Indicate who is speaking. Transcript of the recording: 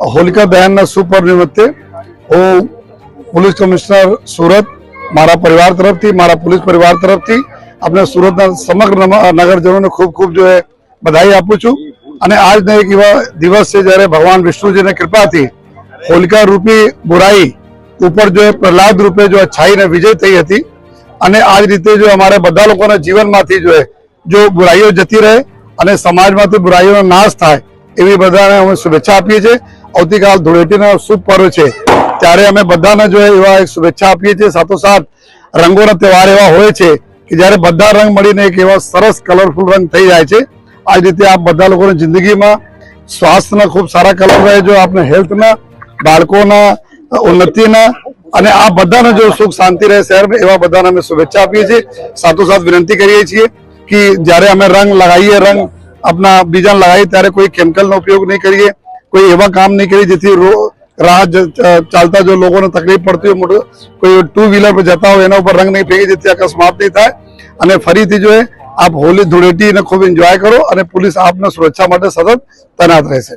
Speaker 1: હોલિકા દહનના શુભ પર્વ નિમિત્તે હું પોલીસ કમિશનર સુરત, મારા પરિવાર તરફથી, મારા પોલીસ પરિવાર તરફથી આપણે સુરતના સમગ્ર નગરજનોને ખૂબ ખૂબ જો બધાઈ આપું છું. અને આજનો એક એવા દિવસ છે જ્યારે ભગવાન વિષ્ણુજીની કૃપાથી હોલિકા રૂપી બુરાઈ ઉપર જો એ પ્રહલાદ રૂપે જો અચ્છાઈને વિજય થઈ હતી અને આ જ રીતે જો અમારે બધા લોકોના જીવનમાંથી જો જો બુરાઈઓ જતી રહે અને સમાજમાંથી બુરાઈઓનો નાશ થાય એવી બધાને અમે શુભેચ્છા આપીએ છીએ. આવતીકાલ ધૂળેટીનો શુભ પર્વ છે. ત્યારે અમે બધાને જો એવા એક શુભેચ્છા આપીએ છીએ, સાથોસાથ રંગોના તહેવાર એવા હોય છે કે જ્યારે બધા રંગ મળીને એક એવા સરસ કલરફુલ રંગ થઈ જાય છે. આ રીતે આપ બધા લોકોની જિંદગીમાં સ્વાસ્થ્યના ખૂબ સારા કલર રહે જો આપણે હેલ્થના, બાળકોના, ઉન્નતિના અને આ બધાને જો સુખ શાંતિ રહે શહેરમાં એવા બધાને અમે શુભેચ્છા આપીએ છીએ. સાથોસાથ વિનંતી કરીએ છીએ કે જ્યારે અમે રંગ લગાવીએ, રંગ આપણા બીજાને લગાવીએ, ત્યારે કોઈ કેમિકલનો ઉપયોગ નહીં કરીએ. કોઈ એવા કામ નહીં કરી જેથી રાહ ચાલતા જો લોકોને તકલીફ પડતી હોય મોટું, કોઈ ટુ વ્હીલર પર જતા હોય એના ઉપર રંગ નહીં ફેંકી જેથી અકસ્માત નહીં થાય. અને ફરીથી જો આપ હોલી ધૂળેટીને ખૂબ એન્જોય કરો અને પોલીસ આપને સુરક્ષા માટે સતત તૈનાત રહેશે.